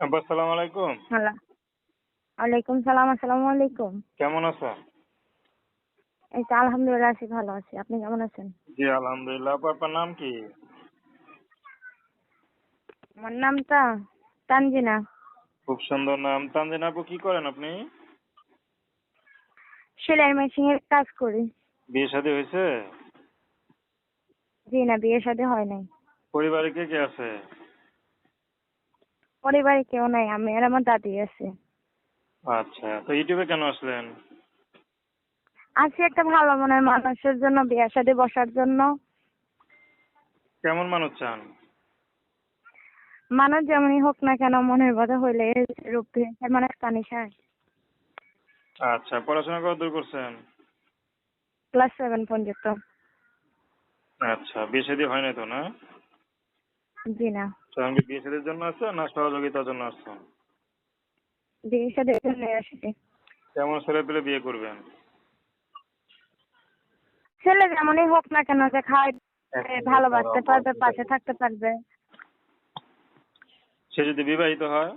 আব্বা আসসালামু আলাইকুম। ওয়ালাইকুম সালাম আসসালামু আলাইকুম। কেমন আছেন এই তো আলহামদুলিল্লাহ আছি ভালো আছি। আপনি কেমন আছেন? জি আলহামদুলিল্লাহ। আপনার নাম কি? আমার নামটা তানজিনা। খুব সুন্দর নাম। তানজিন আপু কি করেন আপনি? সেলাই মেশিন এর কাজ করি। বিয়ে শাদী হয়েছে? জি না বিয়ে শাদী হয় নাই। পরিবারে কে কে আছে? পরিবারে কেউ নাই আমি আর আমার দাদি আছে। আচ্ছা তো ইউটিউবে কেন আসলেন? আছি একটা ভালো মনের মানুষের জন্য বিয়ে শাদী বসার জন্য। কেমন মানুষ চান? মানুষ যেমনই হোক না কেন মনের কথা হইলে রূপ মানুষ কানি সার। আচ্ছা পড়াশোনা কত দূর করছেন? ক্লাস সেভেন পর্যন্ত। আচ্ছা বিয়ে শাদী হয় নাই তো না? জি না। আমি বিয়ে শাদীর জন্য আসছেন না সহযোগিতার জন্য আসছেন বিয়ে শাদীর জন্য আসছি। কেমন ছেলে পেলে বিয়ে করবেন? ছেলে যেমনই হোক না কেন যে খায় ভালোবাসতে পারবে পাশে থাকতে পারবে। সে যদি বিবাহিত হয়?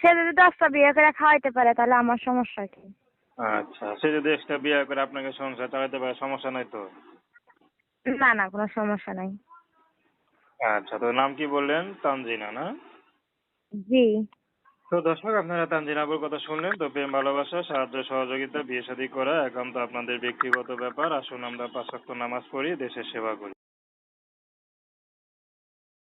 সে যদি দশটা বিয়ে করে খাওয়াইতে পারে তাহলে আমার সমস্যা কি? আচ্ছা সে যদি এক্সট্রা বিয়ে করে আপনাকে সংসার চালাতে পারে সমস্যা নাই তো? না না কোনো সমস্যা নাই। আচ্ছা তো নাম কি বললেন? তানজিনা না? জি। তো দর্শক আপনারা তানজিনা তানজিনাবুর কথা শুনলেন তো প্রেম ভালোবাসা সাহায্য সহযোগিতা বিয়ে শাদী করা একান্ত আপনাদের ব্যক্তিগত ব্যাপার। আসুন আমরা পাঁচ নামাজ পড়ি দেশের সেবা করি।